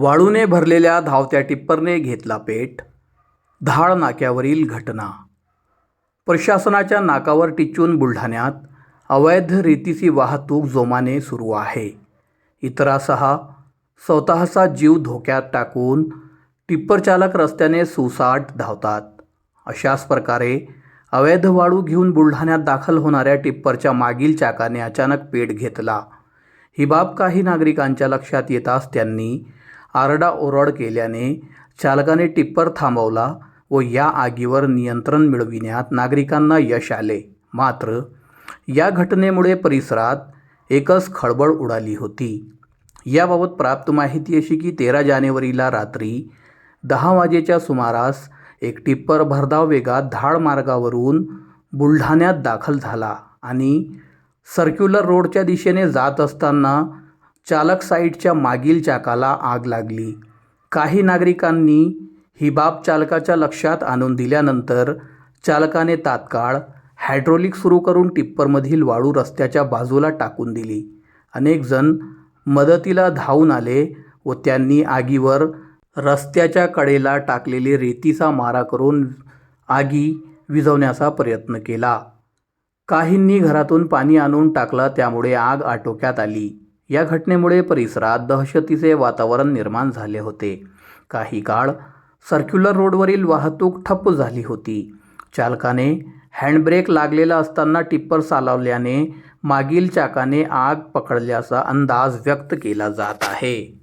वाळूने भरलेल्या धावत्या टिप्परने घेतला पेट. धाळ नाक्यावरील घटना. प्रशासनाच्या नाकावर टिचून बुलढाण्यात अवैध रीतीची वाहतूक जोमाने सुरू आहे. इतरासह स्वतःचा जीव धोक्यात टाकून टिप्पर चालक रस्त्याने सुसाट धावतात. अशाच प्रकारे अवैध वाळू घेऊन बुलढाण्यात दाखल होणाऱ्या टिप्परच्या मागील चाकाने अचानक पेट घेतला. ही बाब काही नागरिकांच्या लक्षात येताच त्यांनी आरडाओरड केल्याने चालकाने टिप्पर थांबवला व या आगीवर नियंत्रण मिळविण्यात नागरिकांना यश आले. मात्र या घटनेमुळे परिसरात एकच खळबळ उडाली होती. याबाबत प्राप्त माहिती अशी की तेरा जानेवारीला रात्री दहा वाजेच्या सुमारास एक टिप्पर भरधाव वेगात धाड मार्गावरून बुलढाण्यात दाखल झाला आणि सर्क्युलर रोडच्या दिशेने जात असताना चालक साईडच्या मागील चाकाला आग लागली. काही नागरिकांनी ही बाब चालकाच्या लक्षात आणून दिल्यानंतर चालकाने तात्काळ हायड्रोलिक सुरू करून टिप्परमधील वाळू रस्त्याच्या बाजूला टाकून दिली. अनेक जण मदतीला धावून आले व त्यांनी आगीवर रस्त्याच्या कडेला टाकलेले रेतीचा मारा करून आगी विझवण्याचा प्रयत्न केला. काहींनी घरातून पाणी आणून टाकलं त्यामुळे आग आटोक्यात आली. या घटनेमुळे परिसरात दहशतीचे वातावरण निर्माण झाले होते. काही काळ सर्क्युलर रोडवरील वाहतूक ठप्प झाली होती. चालकाने हँडब्रेक लागलेला असताना टिप्पर चालवल्याने मागील चाकाने आग पकडल्याचा अंदाज व्यक्त केला जात आहे.